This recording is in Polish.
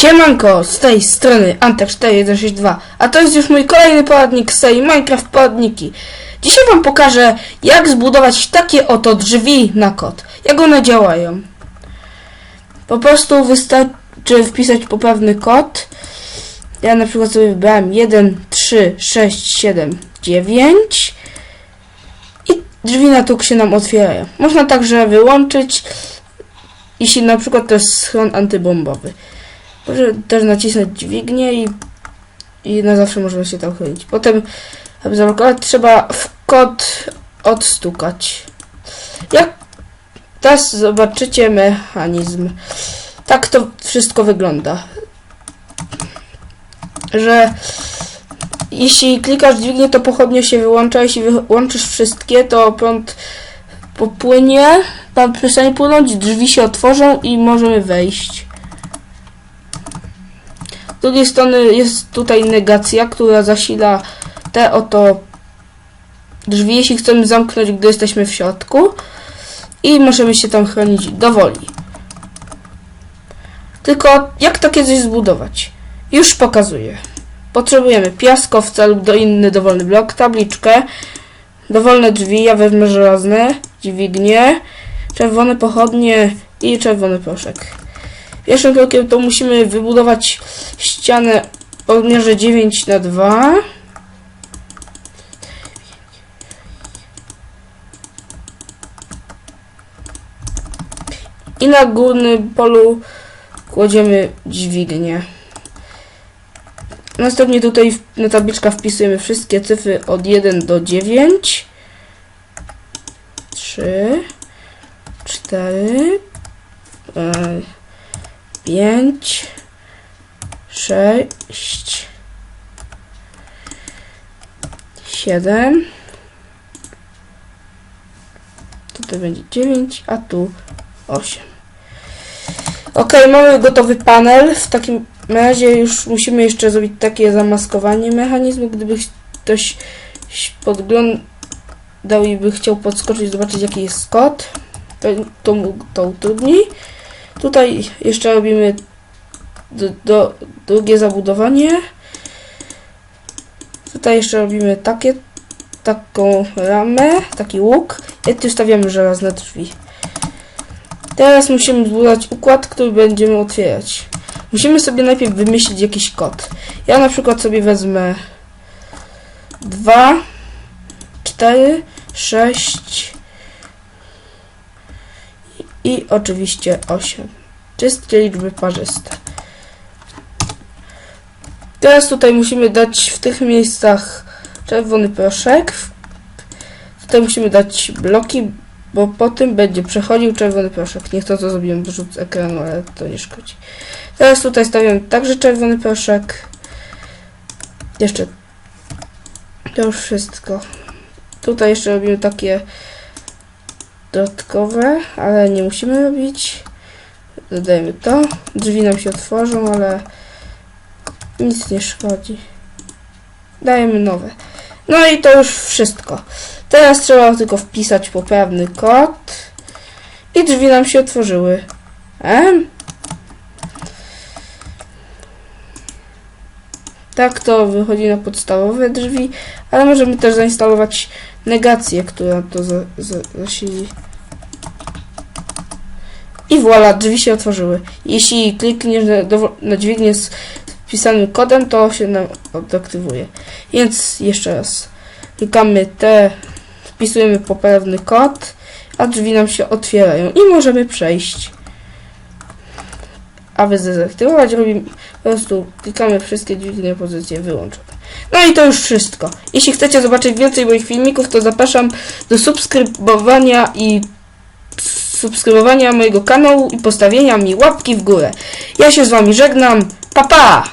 Siemanko, z tej strony Antek4162, a to jest już mój kolejny poradnik z serii Minecraft Poradniki. Dzisiaj wam pokażę, jak zbudować takie oto drzwi na kod. Jak one działają. Po prostu wystarczy wpisać poprawny kod. Ja na przykład sobie wybrałem 1, 3, 6, 7, 9 i drzwi na tuk się nam otwierają. Można także wyłączyć, jeśli na przykład to jest schron antybombowy. Może też nacisnąć dźwignię i, i na zawsze możemy się tam chronić. Potem, aby zablokować, trzeba w kod odstukać. Jak teraz zobaczycie mechanizm. Tak to wszystko wygląda. Że jeśli klikasz dźwignię, to pochodnie się wyłącza. Jeśli wyłączysz wszystkie, to prąd popłynie, pan przestanie płynąć, drzwi się otworzą i możemy wejść. Z drugiej strony jest tutaj negacja, która zasila te oto drzwi, jeśli chcemy zamknąć, gdy jesteśmy w środku i możemy się tam chronić dowoli. Tylko jak takie coś zbudować? Już pokazuję. Potrzebujemy piaskowca lub do inny dowolny blok, tabliczkę, dowolne drzwi, ja wezmę żelazne, dźwignię, czerwone pochodnie i czerwony proszek. Pierwszym krokiem to musimy wybudować ścianę o rozmiarze 9 na 2 i na górnym polu kładziemy dźwignię. Następnie tutaj na tabliczkę wpisujemy wszystkie cyfry od 1 do 9 3 4 5 6 7 Tutaj będzie 9, a tu 8. Ok, mamy gotowy panel. W takim razie już musimy jeszcze zrobić takie zamaskowanie mechanizmu. Gdyby ktoś podglądał i by chciał podskoczyć, zobaczyć jaki jest kod, to, to mu to utrudni. Tutaj jeszcze robimy do, do, drugie zabudowanie. Tutaj jeszcze robimy takie, taką ramę, taki łuk. I tu stawiamy żelazne drzwi. Teraz musimy zbudować układ, który będziemy otwierać. Musimy sobie najpierw wymyślić jakiś kod. Ja na przykład sobie wezmę 2, 4, 6 i oczywiście 8. Wszystkie liczby parzyste. Teraz tutaj musimy dać w tych miejscach czerwony proszek. Tutaj musimy dać bloki, bo po tym będzie przechodził czerwony proszek. Niech to co zrobiłem rzut z ekranu, ale to nie szkodzi. Teraz tutaj stawiam także czerwony proszek. Jeszcze to już wszystko. Tutaj jeszcze robimy takie dodatkowe, ale nie musimy robić. Dodajemy to. Drzwi nam się otworzą, ale nic nie szkodzi. Dajemy nowe. No i to już wszystko. Teraz trzeba tylko wpisać poprawny kod i drzwi nam się otworzyły. Em? Tak to wychodzi na podstawowe drzwi, ale możemy też zainstalować negację, która to za, za, zasili. I voilà, drzwi się otworzyły. Jeśli klikniesz na, dowo- na dźwignię z wpisanym kodem, to się nam odaktywuje. Więc jeszcze raz. Klikamy te, wpisujemy poprawny kod, a drzwi nam się otwierają i możemy przejść. Aby zdezaktywować, robimy po prostu klikamy wszystkie dźwignie pozycje wyłączone. No i to już wszystko. Jeśli chcecie zobaczyć więcej moich filmików, to zapraszam do subskrybowania i subskrybowania mojego kanału i postawienia mi łapki w górę. Ja się z wami żegnam. Pa pa!